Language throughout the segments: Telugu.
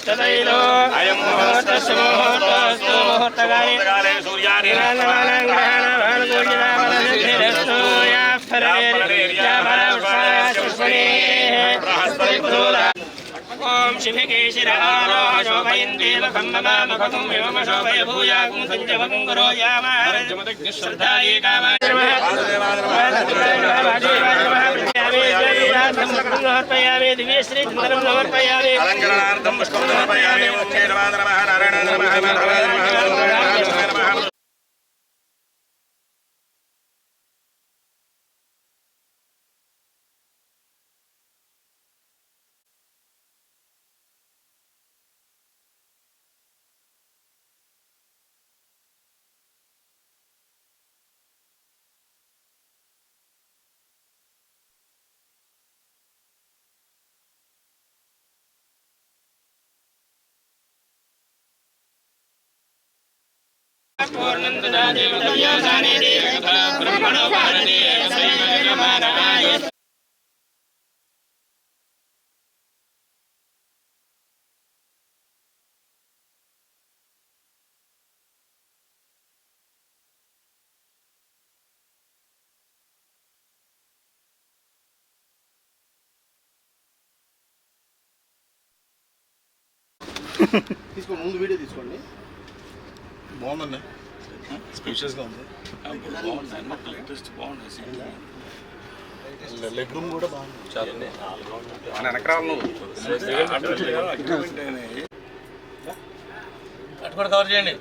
అయం ముహూర్తస్సు ముహూర్తస్తు ముహూర్తకాలే సూర్యాని ఓం శిభికేశిరారోహశోభయందేవఖమ్మమామఖం విమమశోభయ భూయాగం సంజవకం గురో యామాశ్రద్ధాయే కామార్పయామి దివ్యశ్రీ సుందరం సమర్పయామి అలంకరణార్థం పుష్పం సమర్పయామి ఓం నమః నారాయణ నమః మాధవాయ నమః. తీసుకోండి ముందు వీడియో తీసుకోండి. భారతే శ్రీమన్నారాయ తీసుకో ముందు వీడియో తీసుకోండి బాగుందండి స్పేషియస్గా ఉంది లెగ్ రూమ్ కూడా బాగుంది. మన వెనకరాలు నువ్వు అటు కూడా కవర్ చేయండి.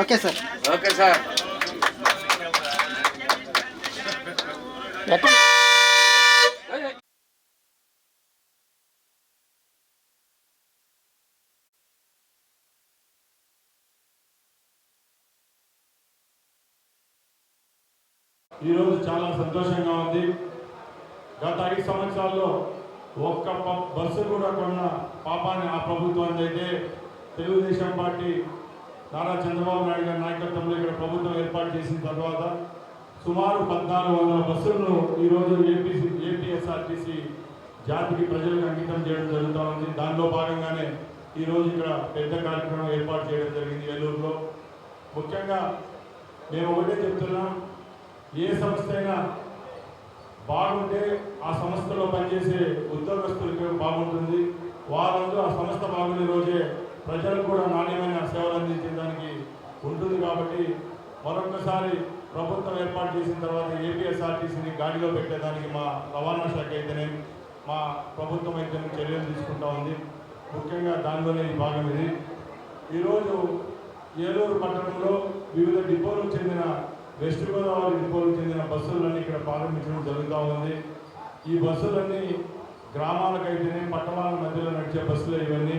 Okay sir. Okay sir. ఈరోజు చాలా సంతోషంగా ఉంది. గత ఐదు సంవత్సరాల్లో ఒక్క బస్సు కూడా కొన్న పాపాన్ని ఆ ప్రభుత్వాన్ని అయితే తెలుగుదేశం పార్టీ నారా చంద్రబాబు నాయుడు గారి నాయకత్వంలో ఇక్కడ ప్రభుత్వం ఏర్పాటు చేసిన తర్వాత సుమారు పద్నాలుగు వందల బస్సులను ఈరోజు ఏపీసీ ఏపీఎస్ఆర్టీసీ జాతికి ప్రజలకు అంకితం చేయడం జరుగుతూ ఉంది. దానిలో భాగంగానే ఈరోజు ఇక్కడ పెద్ద కార్యక్రమం ఏర్పాటు చేయడం జరిగింది ఏలూరులో. ముఖ్యంగా మేము ఒకటే చెప్తున్నాం ఏ సంస్థ అయినా పనిచేసే ఉద్యోగస్తులకి బాగుంటుంది. వారందరూ ఆ సంస్థ బాగుండే రోజే ప్రజలకు కూడా నాణ్యమైన సేవలు అందించడానికి ఉంటుంది కాబట్టి మరొకసారి ప్రభుత్వం ఏర్పాటు చేసిన తర్వాత ఏపీఎస్ఆర్టీసీని గాడిలో పెట్టేదానికి మా రవాణా శాఖ అయితేనే మా ప్రభుత్వం అయితే చర్యలు తీసుకుంటా ఉంది. ముఖ్యంగా దానిలోనే ఈ భాగం ఇది. ఈరోజు ఏలూరు పట్టణంలో వివిధ డిపోలకు చెందిన వెస్ట్ గోదావరి డిపోలకు చెందిన బస్సులన్నీ ఇక్కడ ప్రారంభించడం జరుగుతూ ఉంది. ఈ బస్సులన్నీ గ్రామాలకైతేనే పట్టణాల మధ్యలో నడిచే బస్సులు ఇవన్నీ.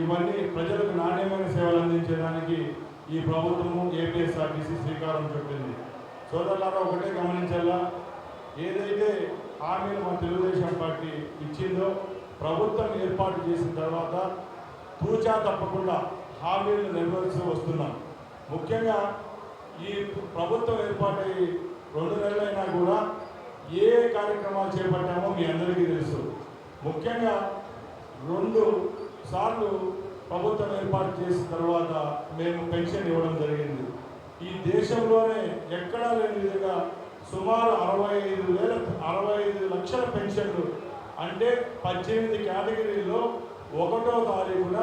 ఇవన్నీ ప్రజలకు నాణ్యమైన సేవలు అందించడానికి ఈ ప్రభుత్వము ఏపీఎస్ఆర్టీసీ శ్రీకారం చుట్టింది. సోదరులారా ఒకటే గమనించాలా? ఏదైతే హామీలు మన తెలుగుదేశం పార్టీ ఇచ్చిందో ప్రభుత్వం ఏర్పాటు చేసిన తర్వాత తూచా తప్పకుండా హామీలను నెరవేరుస్తూ వస్తున్నాం. ముఖ్యంగా ఈ ప్రభుత్వం ఏర్పాటై రెండు నెలలైనా కార్యక్రమాలు చేపట్టామో మీ అందరికీ తెలుసు. ముఖ్యంగా రెండు సార్లు ప్రభుత్వం ఏర్పాటు చేసిన తర్వాత మేము పెన్షన్ ఇవ్వడం జరిగింది. ఈ దేశంలోనే ఎక్కడా లేని విధంగా సుమారు అరవై ఐదు వేల అరవై ఐదు లక్షల పెన్షన్లు అంటే పద్దెనిమిది కేటగిరీల్లో ఒకటో తారీఖున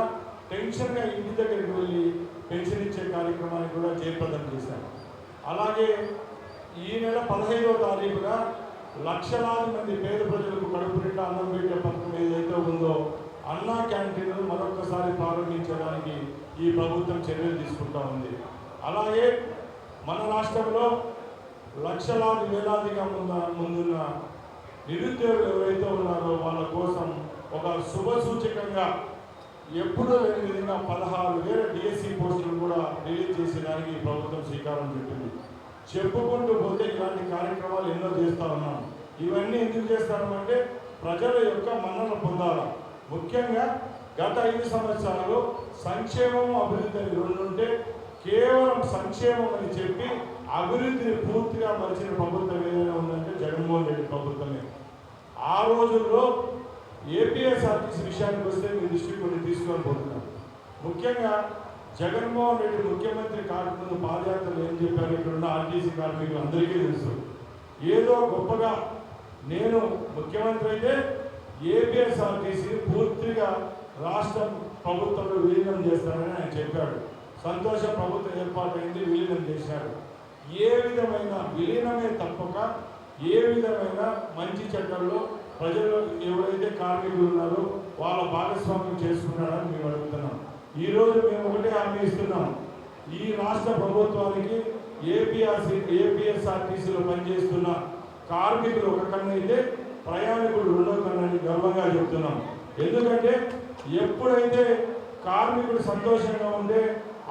టెన్షన్గా ఇంటి దగ్గరికి వెళ్ళి పెన్షన్ ఇచ్చే కార్యక్రమాన్ని కూడా జయప్రదం చేశారు. అలాగే ఈ నెల పదహైదవ తారీఖున లక్షలాది మంది పేద ప్రజలకు కడుపు నిండా అన్నం పెట్టే పథకం ఏదైతే ఉందో అన్నా క్యాంటీన్లు మరొకసారి ప్రారంభించడానికి ఈ ప్రభుత్వం చర్యలు తీసుకుంటా ఉంది. అలాగే మన రాష్ట్రంలో లక్షలాది వేలాదిగా ముంద ముందున్న నిరుద్యోగులు ఎవరైతే ఉన్నారో వాళ్ళ కోసం ఒక శుభ సూచకంగా ఎప్పుడూ లేని విధంగా పదహారు వేల డిఎస్సి పోస్టులు కూడా రిలీజ్ చేసేదానికి ఈ ప్రభుత్వం శ్రీకారం చుట్టింది. చెప్పుకుంటూ పోతే ఇలాంటి కార్యక్రమాలు ఎన్నో చేస్తా ఉన్నాం ఇవన్నీ ఎందుకు చేస్తాను అంటే ప్రజల యొక్క మన్నన పొందాలి. ముఖ్యంగా గత ఐదు సంవత్సరాలు సంక్షేమం అభివృద్ధి అని రెండు ఉంటే కేవలం సంక్షేమం అని చెప్పి అభివృద్ధిని పూర్తిగా మరిచిన ప్రభుత్వం ఏదైనా ఉందంటే జగన్మోహన్ రెడ్డి ప్రభుత్వమే. ఆ రోజుల్లో ఏపీఎస్ఆర్టీసీ విషయానికి వస్తే మీ దృష్టికి కొన్ని తీసుకొని పోతున్నాం. ముఖ్యంగా జగన్మోహన్ రెడ్డి ముఖ్యమంత్రి కాకముందు పాదయాత్రలు ఏం చెప్పారు? ఇక్కడ ఉన్న ఆర్టీసీ కార్మికులు అందరికీ తెలుసు. ఏదో గొప్పగా నేను ముఖ్యమంత్రి అయితే ఏపీఎస్ఆర్టీసీ పూర్తిగా రాష్ట్ర ప్రభుత్వంలో విలీనం చేస్తానని ఆయన చెప్పాడు. సంతోష ప్రభుత్వం ఏర్పాటైంది విలీనం చేశారు. ఏ విధమైన విలీనమే తప్పక ఏ విధమైన మంచి చట్టంలో ప్రజలు ఎవరైతే కార్మికులు ఉన్నారో వాళ్ళ భాగస్వామ్యం చేసుకున్నారని మేము అడుగుతున్నాం. ఈరోజు మేము ఒకటే హామీ ఇస్తున్నాం. ఈ రాష్ట్ర ప్రభుత్వానికి ఏపీఆర్సీ ఏపీఎస్ఆర్టీసీలో పనిచేస్తున్న కార్మికులు ఒక కన్ను అయితే ప్రయాణికులు రెండో కన్ను అని గర్వంగా చెప్తున్నాం. ఎందుకంటే ఎప్పుడైతే కార్మికుడు సంతోషంగా ఉంటే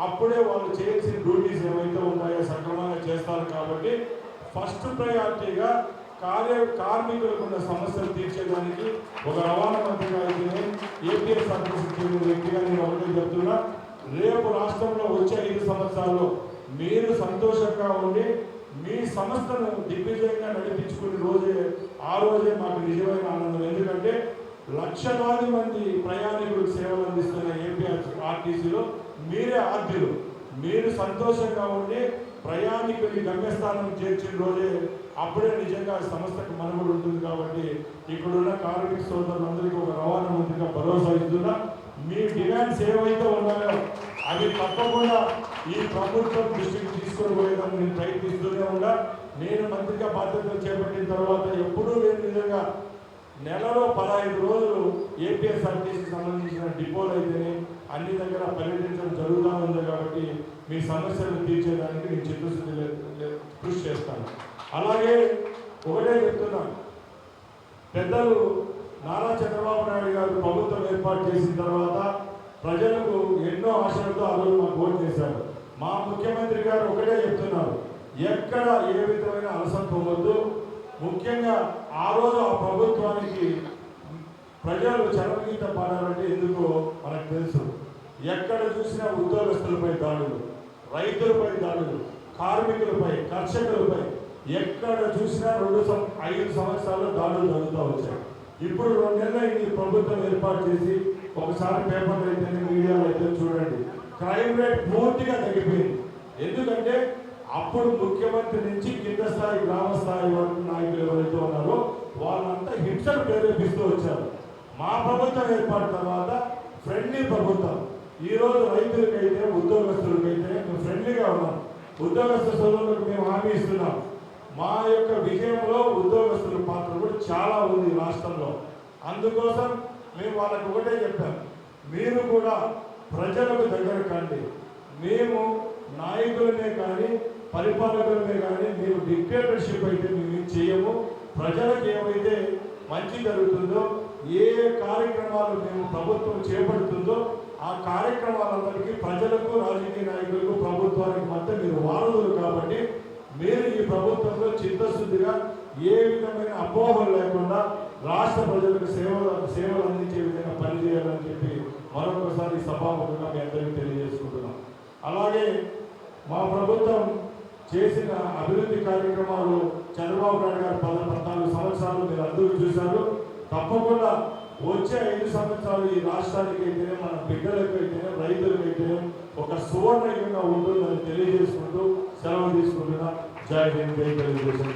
అప్పుడే వాళ్ళు చేయాల్సిన డ్యూటీస్ ఏవైతే ఉన్నాయో సక్రమంగా చేస్తారు కాబట్టి ఫస్ట్ ప్రయారిటీగా కార్య కార్మికులకు ఉన్న సమస్యలు తీర్చేదానికి ఒక రవాణా మంత్రిగా అయితే ఏపీఎస్ చెందిన వ్యక్తిగా నేను ఒకటే చెప్తున్నా. రేపు రాష్ట్రంలో వచ్చే ఐదు సంవత్సరాల్లో మీరు సంతోషంగా ఉండి మీ సంస్థను దిగ్విజయంగా నడిపించుకునే రోజే ఆ రోజే మాకు నిజమైన ఆనందం. ఎందుకంటే లక్షలాది మంది ప్రయాణికులకు సేవలు అందిస్తున్న ఏపీ ఆర్టీసీలో మీరే ఆద్యులు మీరు సంతోషంగా ఉండి ప్రయాణికుని గమ్యస్థానం చేర్చిన రోజే అప్పుడే నిజంగా సంస్థకు మనుగడ ఉంటుంది కాబట్టి ఇక్కడున్న కార్మిక సోదరులందరికీ ఒక రవాణా మంత్రిగా భరోసా ఇస్తున్నా. మీ డిమాండ్స్ ఏవైతే ఉన్నాయో అవి తప్పకుండా ఈ ప్రభుత్వం దృష్టికి తీసుకొని పోయేదాన్ని నేను ప్రయత్నిస్తూనే ఉండా. నేను మంత్రిగా బాధ్యతలు చేపట్టిన తర్వాత ఎప్పుడూ లేని విధంగా నెలలో పదహైదు రోజులు ఏపీఎస్ఆర్టీసీకి సంబంధించిన డిపోలు అయితేనే అన్ని దగ్గర పర్యటించడం జరుగుతూ ఉంది కాబట్టి మీ సమస్యలు తీర్చేదానికి నేను చిత్తశుద్ధి లే- కృషి చేస్తాను. అలాగే ఒకటే చెప్తున్నాను పెద్దలు నారా చంద్రబాబు నాయుడు గారు ప్రభుత్వం ఏర్పాటు చేసిన తర్వాత ప్రజలకు ఎన్నో ఆశలతో ఆ రోజు మాకు ఓటు చేశారు. మా ముఖ్యమంత్రి గారు ఒకటే చెప్తున్నారు. ఎక్కడ ఏ విధమైన అలసత్వం వద్దు ముఖ్యంగా ఆ రోజు ఆ ప్రభుత్వానికి ప్రజలు చరమగీత పాడాలంటే ఎందుకో మనకు తెలుసు. ఎక్కడ చూసినా ఉద్యోగస్తులపై దాడులు రైతులపై దాడులు కార్మికులపై కర్షకులపై ఎక్కడ చూసినా రెండు సం- ఐదు సంవత్సరాలు దాడులు జరుగుతూ వచ్చాయి. ఇప్పుడు రెండు నెలలు ప్రభుత్వం ఏర్పాటు చేసి ఒకసారి పేపర్లు అయితే మీడియాలో అయితే చూడండి. క్రైమ్ రేట్ పూర్తిగా తగ్గిపోయింది. ఎందుకంటే అప్పుడు ముఖ్యమంత్రి నుంచి కింద స్థాయి గ్రామ స్థాయి వరకు నాయకులు ఎవరైతే ఉన్నారో వాళ్ళంతా హింసలు ప్రేరేపిస్తూ వచ్చారు. మా ప్రభుత్వం ఏర్పాటు తర్వాత ఫ్రెండ్లీ ప్రభుత్వం. ఈరోజు రైతులకైతే ఉద్యోగస్తులకైతే మేము ఫ్రెండ్లీగా ఉన్నాం. ఉద్యోగస్తు సోదరులకు మేము హామీ ఇస్తున్నాం. మా యొక్క విజయంలో ఉద్యోగస్తుల పాత్ర కూడా చాలా ఉంది రాష్ట్రంలో. అందుకోసం మేము వాళ్ళకి ఒకటే చెప్పాం. మీరు కూడా ప్రజలకు దగ్గర కండి. మేము నాయకులమే కానీ పరిపాలకులమే కానీ మేము డిక్టేటర్షిప్ అయితే మేము చేయము. ప్రజలకు ఏమైతే మంచి జరుగుతుందో ఏ ఏ కార్యక్రమాలు మేము ప్రభుత్వం చేపడుతుందో ఆ కార్యక్రమాలందరికీ ప్రజలకు రాజకీయ నాయకులకు ప్రభుత్వానికి మధ్య మీరు వారధులు కాబట్టి మీరు ఈ ప్రభుత్వంలో చిత్తశుద్ధిగా ఏ విధమైన అపోహలు లేకుండా రాష్ట్ర ప్రజలకు సేవలు సేవలు అందించే విధంగా పనిచేయాలని చెప్పి మరొకసారి సభాముఖంగా మీ అందరికీ తెలియజేసుకుంటున్నాం. అలాగే మా ప్రభుత్వం చేసిన అభివృద్ధి కార్యక్రమాలు చంద్రబాబు నాయుడు గారు పద పద్నాలుగు సంవత్సరాలు మీరు అందరూ చూశారు. తప్పకుండా వచ్చే ఐదు సంవత్సరాలు ఈ రాష్ట్రానికి అయితే మన బిడ్డలకు అయితేనే రైతులకు అయితే ఒక సువర్ణయుగంగా ఉంటుందని తెలియజేసుకుంటూ సెలవు తీసుకుంటున్నా. జై హింద్ జై తెలుగుదేశం